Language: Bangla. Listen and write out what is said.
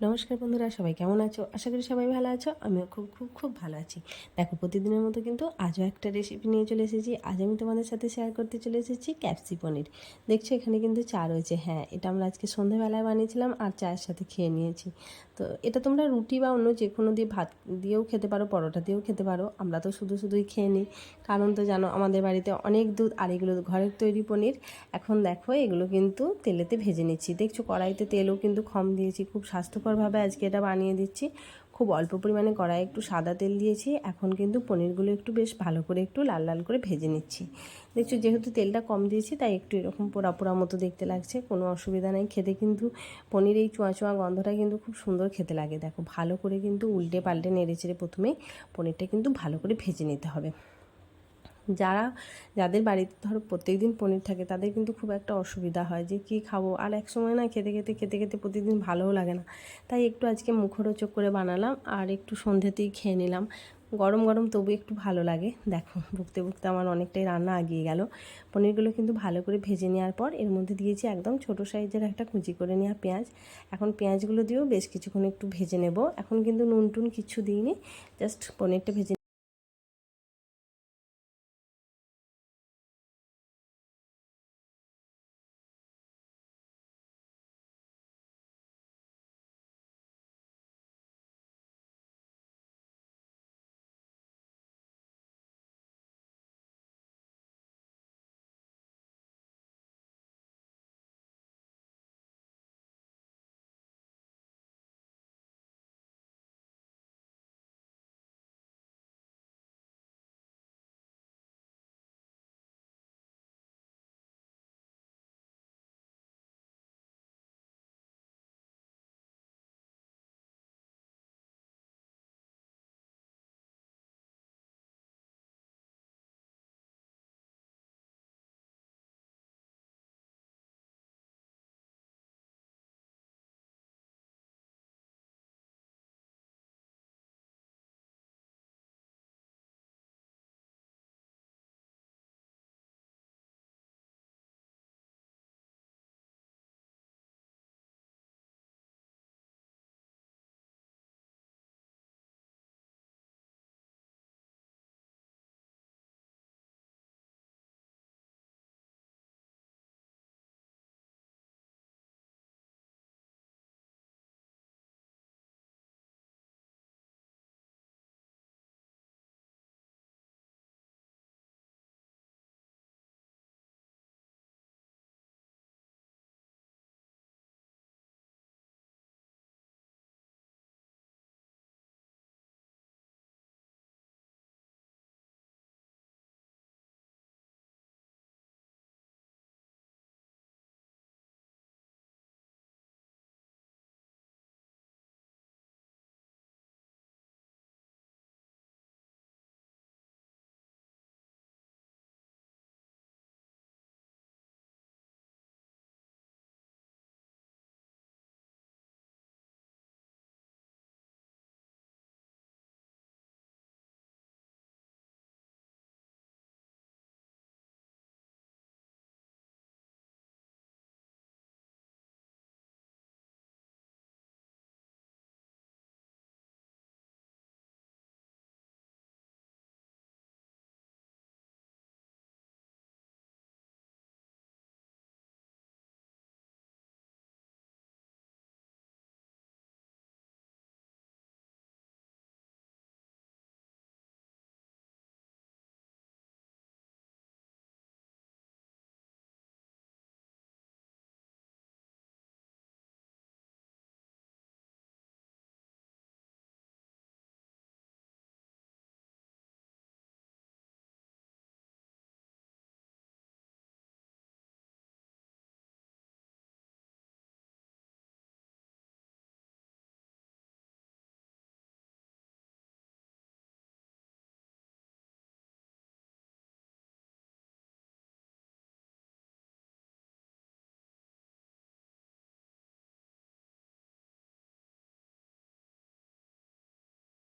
নমস্কার বন্ধুরা, সবাই কেমন আছো? আশা করি সবাই ভালো আছো। আমিও খুব খুব খুব ভালো আছি। দেখো, প্রতিদিনের মতো কিন্তু আজও একটা রেসিপি নিয়ে চলে এসেছি। আজ আমি তোমাদের সাথে শেয়ার করতে চলে এসেছি ক্যাপসি পনির। দেখছ, এখানে কিন্তু চা রয়েছে। হ্যাঁ এটা আমরা আজকে সন্ধ্যেবেলায় বানিয়েছিলাম আর চায়ের সাথে খেয়ে নিয়েছি। তো এটা তোমরা রুটি বা অন্য যে কোনো দিয়ে ভাত দিয়েও খেতে পারো, পরোটা দিয়েও খেতে পারো। আমরা তো শুধু, শুধুই খেয়ে নিই। কারণ তো জানো, আমাদের বাড়িতে অনেক দুধ আর এগুলো ঘরের তৈরি পনির। এখন দেখো, এগুলো কিন্তু তেলেতে ভেজে নিচ্ছি। দেখছ, কড়াইতে তেলও কিন্তু কম দিয়েছি, খুব স্বাস্থ্যকরভাবে আজকে এটা বানিয়ে দিচ্ছি। খুব অল্প পরিমাণে কড়াই একটু সাদা তেল দিয়েছি। এখন কিন্তু পনিরগুলো একটু বেশ ভালো করে একটু লাল লাল করে ভেজে নিচ্ছি। দেখছ, যেহেতু তেলটা কম দিয়েছি, তাই একটু এরকম পোড়া পোড়া মতো দেখতে লাগছে। কোনো অসুবিধা নেই, খেতে কিন্তু পনির এই চোঁয়া চোঁয়া গন্ধটা কিন্তু খুব সুন্দর খেতে লাগে। দেখো, ভালো করে কিন্তু উল্টে পাল্টে নেড়ে চেড়ে প্রথমেই পনিরটা কিন্তু ভালো করে ভেজে নিতে হবে। যারা, যাদের বাড়িতে ধরো প্রত্যেক দিন পনির থাকে, তাদের কিন্তু খুব একটা অসুবিধা হয় যে কী খাব। আর এক সময় না খেতে খেতে খেতে খেতে প্রতিদিন ভালোও লাগে না। তাই একটু আজকে মুখরোচক করে বানালাম আর একটু সন্ধ্যেতেই খেয়ে নিলাম। গরম গরম তবু একটু ভালো লাগে। দেখো বুকতে বুকতে আমার অনেকটাই রান্না আগিয়ে গেল। পনিরগুলো কিন্তু ভালো করে ভেজে নেওয়ার পর এর মধ্যে দিয়েছি একদম ছোট সাইজের একটা কুচি করে নেওয়া পেঁয়াজ। এখন পেঁয়াজগুলো দিয়েও বেশ কিছুক্ষণ একটু ভেজে নেব। এখন কিন্তু নুন টুন কিছু দিইনি, জাস্ট পনিরটা ভেজে